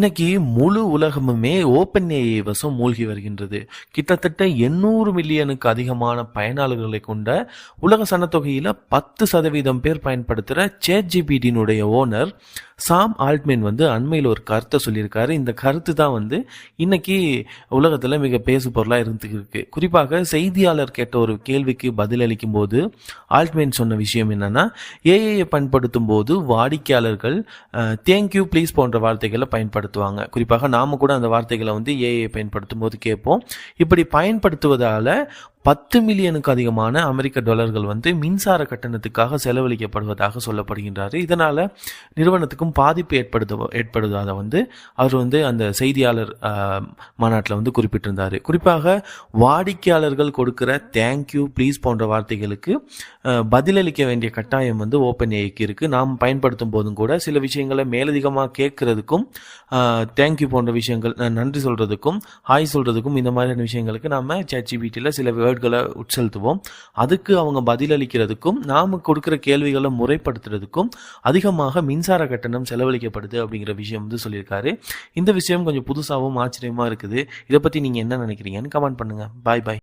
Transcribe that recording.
இன்னைக்கு முழு உலகமுமே open AI வசம் மூழ்கி வருகின்றது. கிட்டத்தட்ட எண்ணூறு மில்லியனுக்கு அதிகமான பயனாளர்களை கொண்ட உலக சனத்தொகையில் பத்து சதவீதம் பேர் பயன்படுத்துகிற சேட் ஜிபிடியினுடைய ஓனர் சாம் ஆல்ட்மேன் வந்து அண்மையில் ஒரு கருத்தை சொல்லியிருக்காரு. இந்த கருத்து தான் வந்து இன்னைக்கு உலகத்தில் மிக பேசு பொருளாக இருந்துருக்கு குறிப்பாக செய்தியாளர் கேட்ட ஒரு கேள்விக்கு பதிலளிக்கும் போது ஆல்ட்மேன் சொன்ன விஷயம் என்னன்னா ஏஐயை பயன்படுத்தும் போது வாடிக்கையாளர்கள் தேங்க்யூ ப்ளீஸ் போன்ற வார்த்தைகளை பயன்படுத்துவாங்க. குறிப்பாக நாம கூட அந்த வார்த்தைகளை வந்து ஏஐ பயன்படுத்தும் போது கேட்போம். இப்படி பயன்படுத்துவதால் பத்து மில்லியனுக்கு அதிகமான அமெரிக்க டாலர்கள் வந்து மின்சார கட்டணத்துக்காக செலவழிக்கப்படுவதாக சொல்லப்படுகின்றார். இதனால் நிறுவனத்துக்கும் பாதிப்பு ஏற்படுத்த ஏற்படுவதாக வந்து அவர் வந்து அந்த செய்தியாளர் மாநாட்டில் வந்து குறிப்பிட்டிருந்தார். குறிப்பாக வாடிக்கையாளர்கள் கொடுக்கிற தேங்க்யூ ப்ளீஸ் போன்ற வார்த்தைகளுக்கு பதிலளிக்க வேண்டிய கட்டாயம் வந்து ஓப்பன் ஏக்கு இருக்குது நாம் பயன்படுத்தும் போதும் கூட சில விஷயங்களை மேலதிகமாக கேட்கறதுக்கும் தேங்க்யூ போன்ற விஷயங்கள் நன்றி சொல்கிறதுக்கும் ஹாய் சொல்கிறதுக்கும் இந்த மாதிரியான விஷயங்களுக்கு நாம் சேட்ஜிபிட்டியில் சில வேர்ட்களை உட்செலுத்துவோம். அதுக்கு அவங்க பதிலளிக்கிறதுக்கும் நாம் கொடுக்குற கேள்விகளை முறைப்படுத்துறதுக்கும் அதிகமாக மின்சார கட்டணம் செலவழிக்கப்படுது அப்படிங்கிற விஷயம் வந்து சொல்லியிருக்காரு. இந்த விஷயம் கொஞ்சம் புதுசாகவும் ஆச்சரியமாக இருக்குது. இதை பற்றி நீங்கள் என்ன நினைக்கிறீங்கன்னு கமெண்ட் பண்ணுங்கள் பாய் பாய்